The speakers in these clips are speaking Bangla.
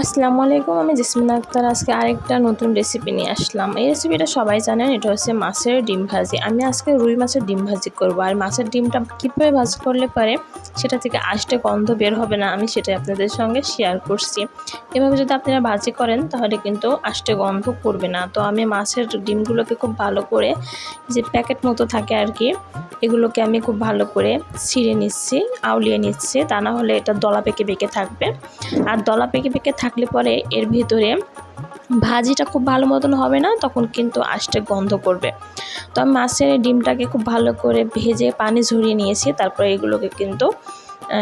আসসালামু আলাইকুম, আমি জেসমিন আক্তার। আজকে আরেকটা নতুন রেসিপি নিয়ে আসলাম। এই রেসিপিটা সবাই জানেন, এটা হচ্ছে মাছের ডিম ভাজি। আমি আজকে রুই মাছের ডিম ভাজি করব। আর মাছের ডিমটা কীভাবে ভাজি করলে পারে, সেটা থেকে আসতে গন্ধ বের হবে না, আমি সেটা আপনাদের সঙ্গে শেয়ার করছি। এভাবে যদি আপনারা ভাজি করেন, তাহলে কিন্তু আসতে গন্ধ করবে না। তো আমি মাছের ডিমগুলোকে খুব ভালো করে, যে প্যাকেট মতো থাকে আর কি এগুলোকে আমি খুব ভালো করে ছিঁড়ে নিচ্ছি, আউলিয়ে নিচ্ছি। তা না হলে এটা দলা পেকে বেঁকে থাকবে। আর দলা পেকে বেঁকে থাকলে পরে এর ভিতরে ভাজিটা খুব ভালো মতন হবে না, তখন কিন্তু আষ্টে গন্ধ করবে। তো আমি মাছের ডিমটাকে খুব ভালো করে ভেজে পানি ঝরিয়ে নিয়েছি। তারপরে এগুলোকে কিন্তু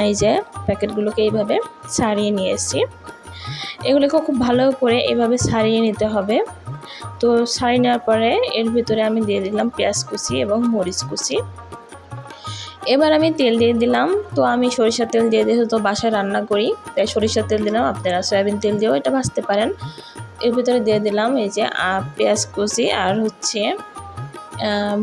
এই যে প্যাকেটগুলোকে এইভাবে ছাড়িয়ে নিয়েছি। এগুলোকে খুব ভালো করে এভাবে ছাড়িয়ে নিতে হবে। তো ছাড়িয়ে নেওয়ার পরে এর ভিতরে আমি দিয়ে দিলাম পেঁয়াজ কুচি এবং মরিচ কুচি। এবার আমি তেল দিয়ে দিলাম। তো আমি সরিষার তেল দিয়ে দিয়ে তো বাসায় রান্না করি, তাই সরিষার তেল দিলাম। আপনারা সয়াবিন তেল দিয়েও এটা ভাজতে পারেন। এর ভিতরে দিয়ে দিলাম এই যে পেঁয়াজ কুচি আর হচ্ছে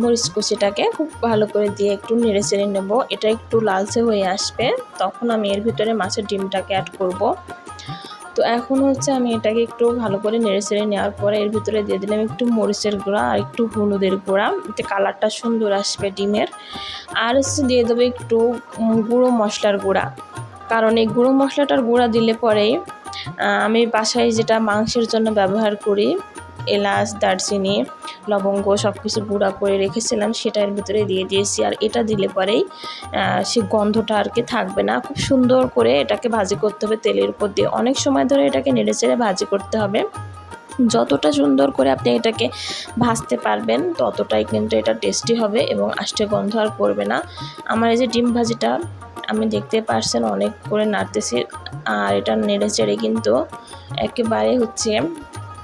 মরিচ কুচিটাকে খুব ভালো করে দিয়ে একটু নেড়ে চেড়ে নেব। এটা একটু লালচে হয়ে আসবে। তখন আমি এর ভিতরে মাছের ডিমটাকে অ্যাড করব। তো এখন হচ্ছে আমি এটাকে একটু ভালো করে নেড়ে চেড়ে নেওয়ার পরে এর ভিতরে দিয়ে দিলাম একটু মরিচের গুঁড়া আর একটু হলুদের গুঁড়া। এতে কালারটা সুন্দর আসবে ডিমের। আর হচ্ছে দিয়ে দেবো একটু গুঁড়ো মশলার গুঁড়া। কারণ এই গুঁড়ো মশলাটার গুঁড়া দিলে পরে আমি বাসায় যেটা মাংসের জন্য ব্যবহার করি এলাচ, দারচিনি, লবঙ্গ সব কিছু গুঁড়া করে রেখেছিলাম, সেটা এর ভিতরে দিয়ে দিয়েছি। আর এটা দিলে পরেই সে গন্ধটা আর কি থাকবে না। খুব সুন্দর করে এটাকে ভাজি করতে হবে তেলের উপর দিয়ে। অনেক সময় ধরে এটাকে নেড়ে চেড়ে ভাজি করতে হবে। যতটা সুন্দর করে আপনি এটাকে ভাজতে পারবেন, ততটাই কিন্তু এটা টেস্টি হবে এবং আষ্টে গন্ধ আর করবে না। আমার এই যে ডিম ভাজিটা আমি দেখতে পারছেন অনেক করে নাড়তেছি। আর এটা নেড়ে চেড়ে কিন্তু একেবারে হচ্ছে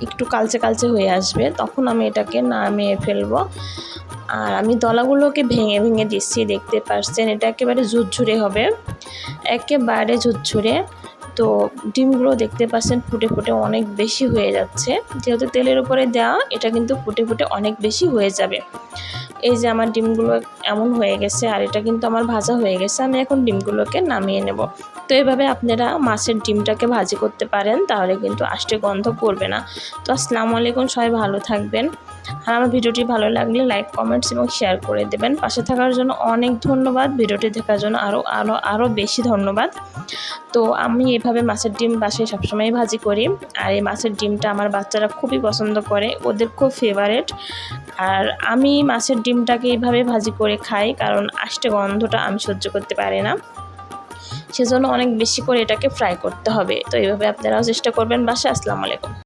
একটু কালচে কালচে হয়ে আসবে, তখন আমি এটাকে নামিয়ে ফেলব। আর আমি দলাগুলোকে ভেঙে ভেঙে দিচ্ছি, দেখতে পাচ্ছেন, এটা একেবারে ঝুরঝুরে হবে। একেবারে ঝুরঝুরে। তো ডিমগুলো দেখতে পাচ্ছেন ফুটে ফুটে অনেক বেশি হয়ে যাচ্ছে। যেহেতু তেলের উপরে দেওয়া, এটা কিন্তু ফুটে ফুটে অনেক বেশি হয়ে যাবে। এই যে আমার ডিমগুলো এমন হয়ে গেছে আর এটা কিন্তু আমার ভাজা হয়ে গেছে, আমি এখন ডিমগুলোকে নামিয়ে নেব। তো এভাবে আপনারা মাছের ডিমটাকে ভাজি করতে পারেন, তাহলে কিন্তু আষ্টে গন্ধ করবে না। তো আসসালামু আলাইকুম, সবাই ভালো থাকবেন। আর আমার ভিডিওটি ভালো লাগলে লাইক, কমেন্টস এবং শেয়ার করে দেবেন। পাশে থাকার জন্য অনেক ধন্যবাদ। ভিডিওটি দেখার জন্য আরও আরও আরও বেশি ধন্যবাদ। তো আমি এভাবে মাছের ডিম বাসায় সবসময় ভাজি করি। আর এই মাছের ডিমটা আমার বাচ্চারা খুবই পছন্দ করে, ওদের খুব ফেভারেট আর আমি মাছের ডিমটাকে এইভাবে ভাজি করে খাই, কারণ আষ্টে গন্ধটা আমি সহ্য করতে পারি না। সেজন্য অনেক বেশি করে এটাকে ফ্রাই করতে হবে। তো এইভাবে আপনারাও চেষ্টা করবেন। বাসা আসসালামু আলাইকুম।